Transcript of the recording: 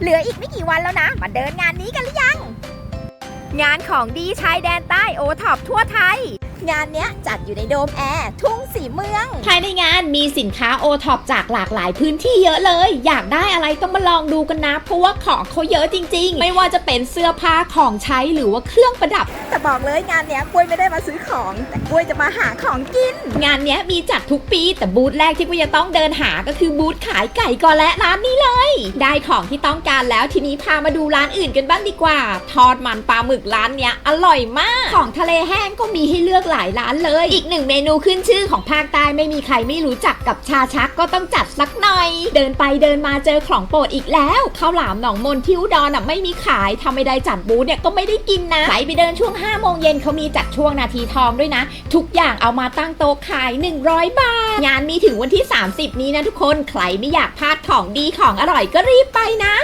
เหลืออีกไม่กี่วันแล้วนะ มาเดินงานนี้กันหรือยัง งานของดีชายแดนใต้โอท็อปทั่วไทยงานเนี้ยจัดอยู่ในโดมแอร์ทุ่งสีเมือง ภายในงานมีสินค้าโอท็อปจากหลากหลายพื้นที่เยอะเลย อยากได้อะไรต้องมาลองดูกันนะ เพราะว่าของเขาเยอะจริง ๆ ไม่ว่าจะเป็นเสื้อผ้าของใช้หรือว่าเครื่องประดับ แต่บอกเลยงานเนี้ยกล้วยไม่ได้มาซื้อของ แต่กล้วยจะมาหาของกิน งานเนี้ยมีจัดทุกปี แต่บูธแรกที่กูจะต้องเดินหาก็คือบูธขายไก่ก่อนและร้านนี้เลย ได้ของที่ต้องการแล้วทีนี้พามาดูร้านอื่นกันบ้างดีกว่า ทอดมันปลาหมึกร้านเนี้ยอร่อยมาก ของทะเลแห้งก็มีให้เลือกหลายร้านเลย อีกหนึ่งเมนูขึ้นชื่อของภาคใต้ไม่มีใครไม่รู้จักกับชาชักก็ต้องจัดสักหน่อย เดินไปเดินมาเจอของโปรดอีกแล้วข้าวหลามหนองมนที่อุดรอะไม่มีขายทำไม่ได้จัดบูธเนี่ยก็ไม่ได้กินนะใครไปเดินช่วง5โมงเย็นเขามีจัดช่วงนาทีทองด้วยนะ ทุกอย่างเอามาตั้งโต๊ะขาย 100 บาท งานมีถึงวันที่ 30 นี้นะทุกคน ใครไม่อยากพลาดของดีของอร่อยก็รีบไปนะ